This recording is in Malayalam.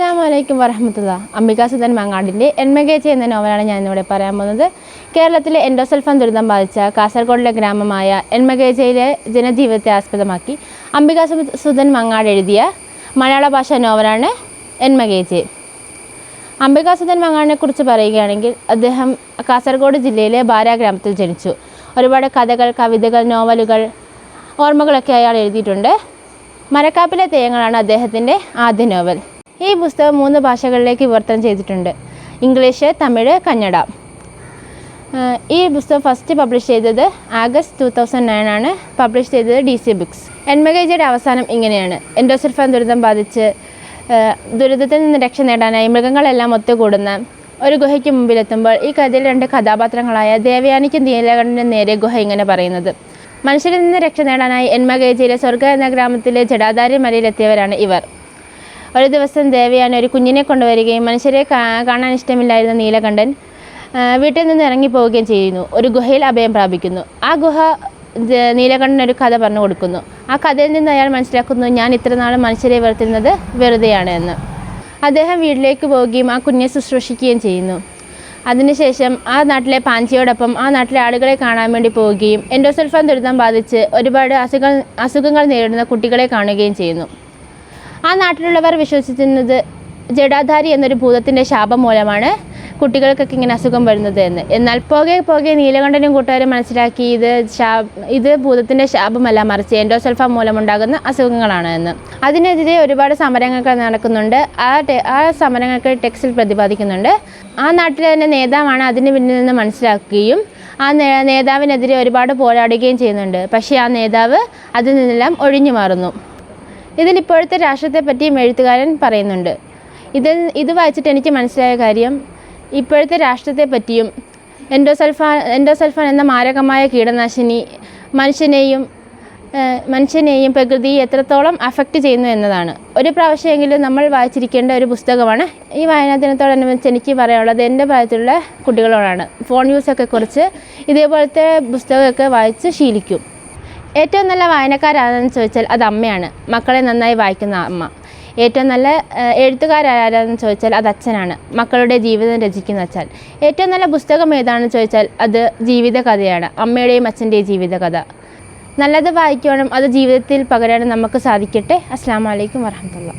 അസ്സാം വലൈക്കും വരഹമത്തുള്ള അംബിക സുധൻ മങ്ങാടിന്റെ എൻമകേച്ച എന്ന നോവലാണ് ഞാനിവിടെ പറയാൻ പോകുന്നത്. കേരളത്തിലെ എൻഡോസൾഫാൻ ദുരിതം ബാധിച്ച കാസർഗോഡിലെ ഗ്രാമമായ എൻമകേച്ചയിലെ ജനജീവിതത്തെ ആസ്പദമാക്കി അംബിക സു- സുധൻ മങ്ങാട് എഴുതിയ മലയാള ഭാഷാ നോവലാണ് എൻമകേച്ച അംബിക സുധൻ മങ്ങാടിനെ കുറിച്ച് പറയുകയാണെങ്കിൽ അദ്ദേഹം കാസർഗോഡ് ജില്ലയിലെ ബാരാ ഗ്രാമത്തിൽ ജനിച്ചു. ഒരുപാട് കഥകൾ കവിതകൾ നോവലുകൾ ഓർമ്മകളൊക്കെ അയാൾ എഴുതിയിട്ടുണ്ട്. മരക്കാപ്പിലെ തെയ്യങ്ങളാണ് അദ്ദേഹത്തിന്റെ ആദ്യ നോവൽ. ഈ പുസ്തകം മൂന്ന് ഭാഷകളിലേക്ക് വിവർത്തനം ചെയ്തിട്ടുണ്ട്. ഇംഗ്ലീഷ് തമിഴ് കന്നഡ. ഈ പുസ്തകം ഫസ്റ്റ് പബ്ലിഷ് ചെയ്തത് ആഗസ്റ്റ് ടു തൗസൻഡ് നയൻ ആണ്. പബ്ലിഷ് ചെയ്തത് ഡി സി ബുക്സ് എൻമകേജയുടെ അവസാനം ഇങ്ങനെയാണ്. എൻഡോസൾഫാൻ ദുരിതം ബാധിച്ച് ദുരിതത്തിൽ നിന്ന് രക്ഷ നേടാനായി മൃഗങ്ങളെല്ലാം ഒത്തുകൂടുന്ന ഒരു ഗുഹയ്ക്ക് മുമ്പിലെത്തുമ്പോൾ ഈ കഥയിൽ രണ്ട് കഥാപാത്രങ്ങളായ ദേവയാനിക്കും നീലകണ്ഠനും നേരെ ഗുഹ ഇങ്ങനെ പറയുന്നത്. മനുഷ്യരിൽ നിന്ന് രക്ഷ നേടാനായി എൻമകേജയിലെ സ്വർഗ എന്ന ഗ്രാമത്തിലെ ജഡാധാരി മലയിലെത്തിയവരാണ് ഇവർ. ഒരു ദിവസം ദേവയാനി ഒരു കുഞ്ഞിനെ കൊണ്ടുവരികയും മനുഷ്യരെ കാണാൻ ഇഷ്ടമില്ലായിരുന്ന നീലകണ്ഠൻ വീട്ടിൽ നിന്ന് ഇറങ്ങിപ്പോവുകയും ചെയ്യുന്നു. ഒരു ഗുഹയിൽ അഭയം പ്രാപിക്കുന്നു. ആ ഗുഹ നീലകണ്ഠൻ ഒരു കഥ പറഞ്ഞു കൊടുക്കുന്നു. ആ കഥയിൽ നിന്ന് അയാൾ മനസ്സിലാക്കുന്നു ഞാൻ ഇത്ര നാൾ മനുഷ്യരെ വെറുത്തുന്നത് വെറുതെയാണ് എന്ന്. അദ്ദേഹം വീട്ടിലേക്ക് പോവുകയും ആ കുഞ്ഞെ ശുശ്രൂഷിക്കുകയും ചെയ്യുന്നു. അതിനുശേഷം ആ നാട്ടിലെ പാഞ്ചിയോടൊപ്പം ആ നാട്ടിലെ ആളുകളെ കാണാൻ വേണ്ടി പോവുകയും എൻഡോസൾഫാൻ ദുരിതം ബാധിച്ച് ഒരുപാട് അസുഖങ്ങൾ അസുഖങ്ങൾ നേരിടുന്ന കുട്ടികളെ കാണുകയും ചെയ്യുന്നു. ആ നാട്ടിലുള്ളവർ വിശ്വസിച്ചിരുന്നത് ജഡാധാരി എന്നൊരു ഭൂതത്തിന്റെ ശാപം മൂലമാണ് കുട്ടികൾക്കൊക്കെ ഇങ്ങനെ അസുഖം വരുന്നത് എന്ന്. എന്നാൽ പോകെ പോകെ നീലകണ്ഠനും കൂട്ടുകാരും മനസ്സിലാക്കി ഇത് ശാ ഇത് ഭൂതത്തിന്റെ ശാപമല്ല മറിച്ച് എൻഡോസൾഫ മൂലമുണ്ടാകുന്ന അസുഖങ്ങളാണ് എന്ന്. അതിനെതിരെ ഒരുപാട് സമരങ്ങളൊക്കെ നടക്കുന്നുണ്ട്. ആ ആ സമരങ്ങൾക്ക് ടെക്സ്റ്റിൽ പ്രതിപാദിക്കുന്നുണ്ട്. ആ നാട്ടിലെ തന്നെ നേതാവാണ് അതിന് പിന്നിൽ നിന്ന് മനസ്സിലാക്കുകയും ആ നേതാവിനെതിരെ ഒരുപാട് പോരാടുകയും ചെയ്യുന്നുണ്ട്. പക്ഷേ ആ നേതാവ് അതിൽ നിന്നെല്ലാം ഒഴിഞ്ഞു മാറുന്നു. ഇതിൽ ഇപ്പോഴത്തെ രാഷ്ട്രത്തെ പറ്റിയും എഴുത്തുകാരൻ പറയുന്നുണ്ട്. ഇതിൽ ഇത് വായിച്ചിട്ട് എനിക്ക് മനസ്സിലായ കാര്യം ഇപ്പോഴത്തെ രാഷ്ട്രത്തെ പറ്റിയും എൻഡോസൾഫാൻ എൻഡോസൾഫാൻ എന്ന മാരകമായ കീടനാശിനി മനുഷ്യനെയും മനുഷ്യനെയും പ്രകൃതിയെ എത്രത്തോളം അഫക്റ്റ് ചെയ്യുന്നു എന്നതാണ്. ഒരു പ്രാവശ്യമെങ്കിലും നമ്മൾ വായിച്ചിരിക്കേണ്ട ഒരു പുസ്തകമാണ് ഈ വായനാ ദിനത്തോടനുബന്ധിച്ച് എനിക്ക് പറയാനുള്ളത്. എന്റെ പ്രായത്തിലുള്ള കുട്ടികളോടാണ്. ഫോൺ യൂസൊക്കെ കുറിച്ച് ഇതേപോലത്തെ പുസ്തകമൊക്കെ വായിച്ച് ശീലിക്കും. ഏറ്റവും നല്ല വായനക്കാരാണെന്ന് ചോദിച്ചാൽ അത് അമ്മയാണ്. മക്കളെ നന്നായി വായിക്കുന്ന അമ്മ. ഏറ്റവും നല്ല എഴുത്തുകാരാരാണെന്ന് ചോദിച്ചാൽ അത് അച്ഛനാണ്. മക്കളുടെ ജീവിതം രചിക്കുന്ന അച്ഛൻ. ഏറ്റവും നല്ല പുസ്തകം ഏതാണെന്ന് ചോദിച്ചാൽ അത് ജീവിത കഥയാണ് അമ്മയുടെയും അച്ഛന്റെയും ജീവിത കഥ നല്ലത് വായിക്കുവാനും അത് ജീവിതത്തിൽ പകരാനും നമുക്ക് സാധിക്കട്ടെ. അസ്സാം വലൈക്കും വരഹമുല്ല